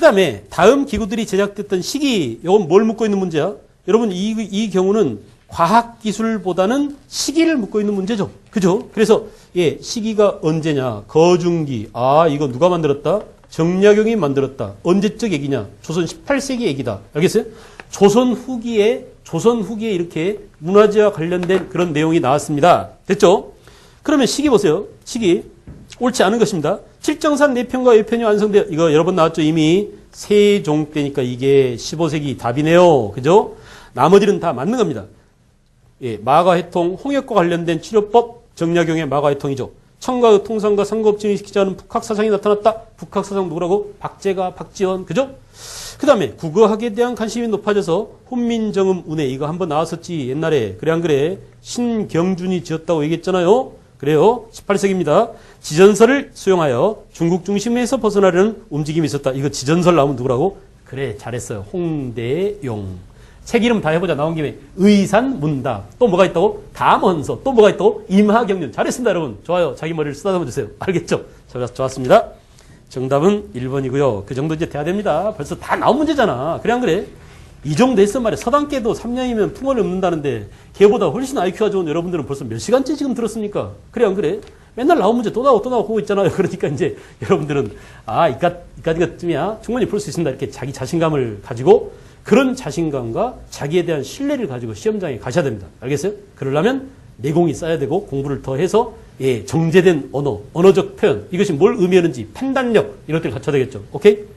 그 다음에 다음 기구들이 제작됐던 시기, 이건 뭘 묻고 있는 문제야? 여러분, 이, 이 경우는 과학 기술보다는 시기를 묻고 있는 문제죠. 그죠? 그래서, 예, 시기가 언제냐? 거중기. 아, 이거 누가 만들었다? 정약용이 만들었다. 언제적 얘기냐? 조선 18세기 얘기다. 알겠어요? 조선 후기에, 조선 후기에 이렇게 문화재와 관련된 그런 내용이 나왔습니다. 됐죠? 그러면 시기 보세요. 시기. 옳지 않은 것입니다. 칠정산 내편과 외편이 완성되어 이거 여러 번 나왔죠 이미 세종 때니까 이게 15세기 답이네요. 그죠? 나머지는 다 맞는 겁니다. 예, 마가해통 홍역과 관련된 치료법 정약용의 마가해통이죠. 청과 통상과 상급진이 시키지 않은 북학사상이 나타났다. 북학사상 누구라고? 박재가, 박지원, 그죠? 그 다음에 국어학에 대한 관심이 높아져서 훈민정음 운해 이거 한번 나왔었지 옛날에 그래 안 그래? 신경준이 지었다고 얘기했잖아요. 그래요. 18세기입니다. 지전설을 수용하여 중국 중심에서 벗어나려는 움직임이 있었다. 이거 지전설 나오면 누구라고? 그래, 잘했어요. 홍대용. 책 이름 다 해보자. 나온 김에 의산 문답. 또 뭐가 있다고? 담원서. 또 뭐가 있다고? 임하경륜. 잘했습니다, 여러분. 좋아요. 자기 머리를 쓰다듬어 주세요. 알겠죠? 좋- 좋았습니다. 정답은 1번이고요. 그 정도 이제 돼야 됩니다. 벌써 다 나온 문제잖아. 그래 안 그래? 이 정도 했단 말이야. 서당계도 3년이면 풍어를 읊는다는데 걔보다 훨씬 IQ가 좋은 여러분들은 벌써 몇 시간째 지금 들었습니까? 그래 안 그래? 맨날 나온 문제 또 나오고 또 나오고 있잖아요. 그러니까 이제 여러분들은 아 이까 이까지쯤이야 충분히 풀 수 있습니다. 이렇게 자기 자신감을 가지고 그런 자신감과 자기에 대한 신뢰를 가지고 시험장에 가셔야 됩니다. 알겠어요? 그러려면 내공이 쌓여야 되고 공부를 더 해서 예, 정제된 언어, 언어적 표현 이것이 뭘 의미하는지 판단력 이런 것들을 갖춰야 되겠죠. 오케이?